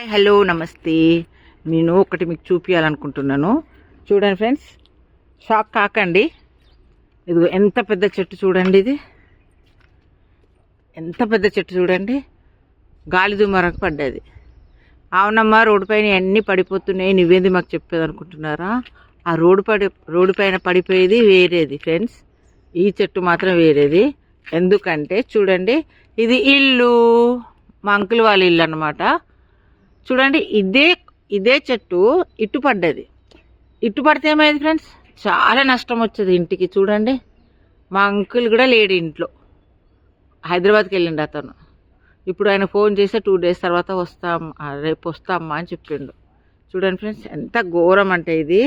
Hi hello నమస్తే. నేను ఒకటి మీకు చూపించాలనుకుంటున్నాను చూడండి ఫ్రెండ్స్ షాక్ కాకండి. ఇది ఎంత పెద్ద చెట్టు చూడండి ఇది. ఎంత పెద్ద చెట్టు చూడండి. గాలి దుమారకు పడ్డది. అవునమ్మా రోడ్డు పైన అన్నీ పడిపోతున్నాయి నువ్వేంది మాకు చెప్పేది అనుకుంటున్నారా ఆ రోడ్డు పడి రోడ్డు పైన పడిపోయేది వేరేది ఫ్రెండ్స్. ఈ చెట్టు మాత్రం వేరేది. ఎందుకంటే చూడండి ఇది ఇల్లు. మా అంకుల్ వాళ్ళ ఇల్లు అన్నమాట. చూడండి ఇదే ఇదే చెట్టు ఇటు పడ్డది. ఇటు పడితే ఏమైంది ఫ్రెండ్స్? చాలా నష్టం వచ్చేది ఇంటికి చూడండి. మా అంకుల్ కూడా లేడు ఇంట్లో. హైదరాబాద్కి వెళ్ళిండు అతను. ఇప్పుడు ఆయన ఫోన్ చేస్తే టూ డేస్ తర్వాత వస్తాం రేపు వస్తామ్మా అని చెప్పిండు. చూడండి ఫ్రెండ్స్ ఎంత ఘోరం అంటే ఇది.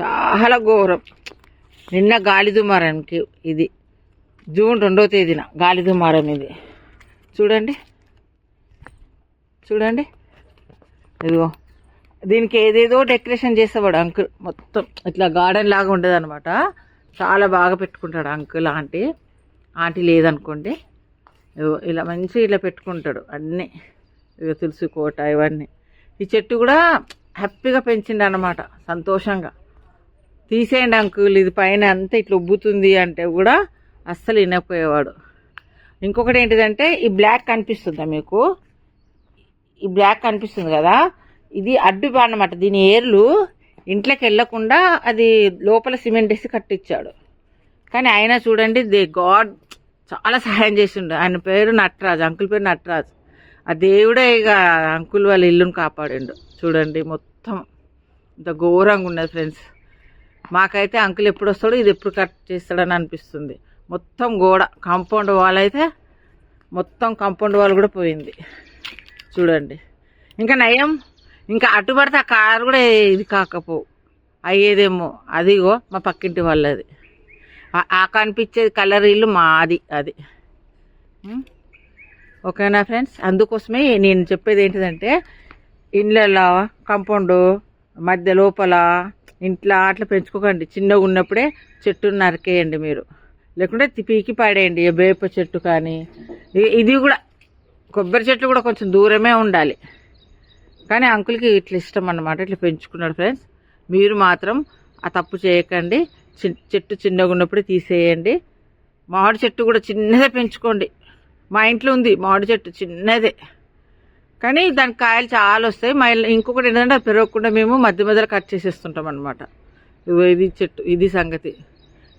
చాలా ఘోరం. నిన్న గాలి దుమారంకి ఇది. జూన్ రెండో తేదీన గాలి దుమారం ఇది. చూడండి. చూడండి. ఇదిగో. దీనికి ఏదేదో డెకరేషన్ చేసేవాడు అంకుల్. మొత్తం ఇట్లా గార్డెన్ లాగా ఉండేది అనమాట చాలా బాగా పెట్టుకుంటాడు అంకుల్ ఆంటీ. ఆంటీ లేదనుకోండి. ఇలా మంచి ఇలా పెట్టుకుంటాడు అన్నీ. ఇక తులసి కోట ఇవన్నీ. ఈ చెట్టు కూడా హ్యాపీగా పెంచిండు అనమాట సంతోషంగా. తీసేయండి అంకుల్ ఇది పైన అంతా ఇట్లా ఉబ్బుతుంది అంటే కూడా అస్సలు వినకపోయేవాడు. ఇంకొకటి ఏంటిదంటే ఈ బ్లాక్ కనిపిస్తుందా మీకు? ఈ బ్లాక్ కనిపిస్తుంది కదా? ఇది అడ్డు అన్నమాట దీని ఏర్లు ఇంట్లోకి వెళ్ళకుండా అది లోపల సిమెంట్ వేసి కట్టించాడు. కానీ ఆయన చూడండి దే గాడ్ చాలా సహాయం చేసిండు. ఆయన పేరు నటరాజ్ అంకుల్ పేరు నటరాజ్. ఆ దేవుడే ఇక అంకుల్ వాళ్ళ ఇల్లుని కాపాడిండు. చూడండి మొత్తం ఇంత ఘోరంగా ఉన్నది ఫ్రెండ్స్. మాకైతే అంకుల్ ఎప్పుడు వస్తాడో ఇది ఎప్పుడు కట్ చేస్తాడని అనిపిస్తుంది. మొత్తం గోడ కాంపౌండ్ వాల్ అయితే మొత్తం కాంపౌండ్ వాల్ కూడా పోయింది. చూడండి. ఇంకా నయం ఇంకా అటు పడితే ఆ కారు కూడా ఇది కాకపో అయ్యేదేమో. అదిగో మా పక్కింటి వాళ్ళది. ఆ- కనిపించేది కలర్ ఇల్లు మాది అది. ఓకేనా ఫ్రెండ్స్? అందుకోసమే నేను చెప్పేది ఏంటిదంటే ఇండ్లలో కంపౌండ్ మధ్య లోపల ఇంట్లో అట్లా పెంచుకోకండి. చిన్నగా ఉన్నప్పుడే చెట్టును నరికేయండి మీరు. లేకుంటే పీకి పాడేయండి వేప చెట్టు కానీ. ఇది కూడా కొబ్బరి చెట్లు కూడా కొంచెం దూరమే ఉండాలి. కానీ అంకుల్కి ఇట్లా ఇష్టం అన్నమాట ఇట్లా పెంచుకున్నాడు ఫ్రెండ్స్. మీరు మాత్రం ఆ తప్పు చేయకండి చి- చెట్టు చిన్నగా ఉన్నప్పుడే తీసేయండి. మామిడి చెట్టు కూడా చిన్నదే పెంచుకోండి. మా ఇంట్లో ఉంది మామిడి చెట్టు చిన్నదే. కానీ దాని కాయలు చాలా వస్తాయి. మా ఇల్లు- ఇంకొకటి ఏంటంటే అది పెరగకుండా మేము మధ్య మధ్యలో కట్ చేసేస్తుంటాం అనమాట ఇది చెట్టు ఇది సంగతి.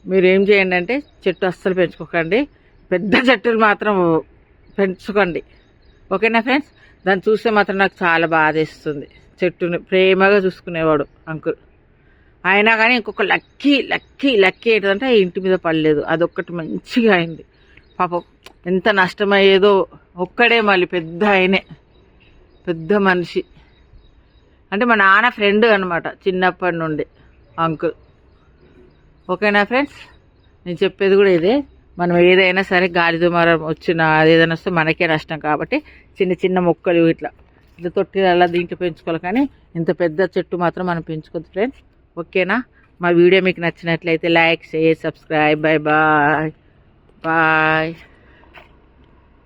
మీరు ఏం చేయండి అంటే చెట్టు అస్సలు పెంచుకోకండి. పెద్ద చెట్టులు మాత్రం పెంచుకోండి ఓకేనా ఫ్రెండ్స్? దాన్ని చూస్తే మాత్రం నాకు చాలా బాధేస్తుంది. చెట్టుని ప్రేమగా చూసుకునేవాడు అంకుల్. అయినా కానీ ఇంకొక లక్కీ లక్కీ లక్కీ ఏంటంటే ఇంటి మీద పడలేదు. అదొక్కటి మంచిగా అయింది. పాపం ఎంత నష్టమయ్యేదో ఒక్కడే మళ్ళీ పెద్ద ఆయనే. పెద్ద మనిషి. అంటే మా నాన్న ఫ్రెండ్ అనమాట చిన్నప్పటి నుండి అంకుల్. ఓకేనా ఫ్రెండ్స్? నేను చెప్పేది కూడా ఇదే. మనం ఏదైనా సరే గాలి దుమారం వచ్చిన ఏదైనా వస్తే మనకే నష్టం. కాబట్టి చిన్న చిన్న మొక్కలు ఇట్లా ఇట్లా తొట్టిలా దీంట్లో పెంచుకోవాలి. కానీ ఇంత పెద్ద చెట్టు మాత్రం మనం పెంచుకోవద్దు ఫ్రెండ్స్ ఓకేనా? మా వీడియో మీకు నచ్చినట్లయితే like share subscribe. Bye bye bye.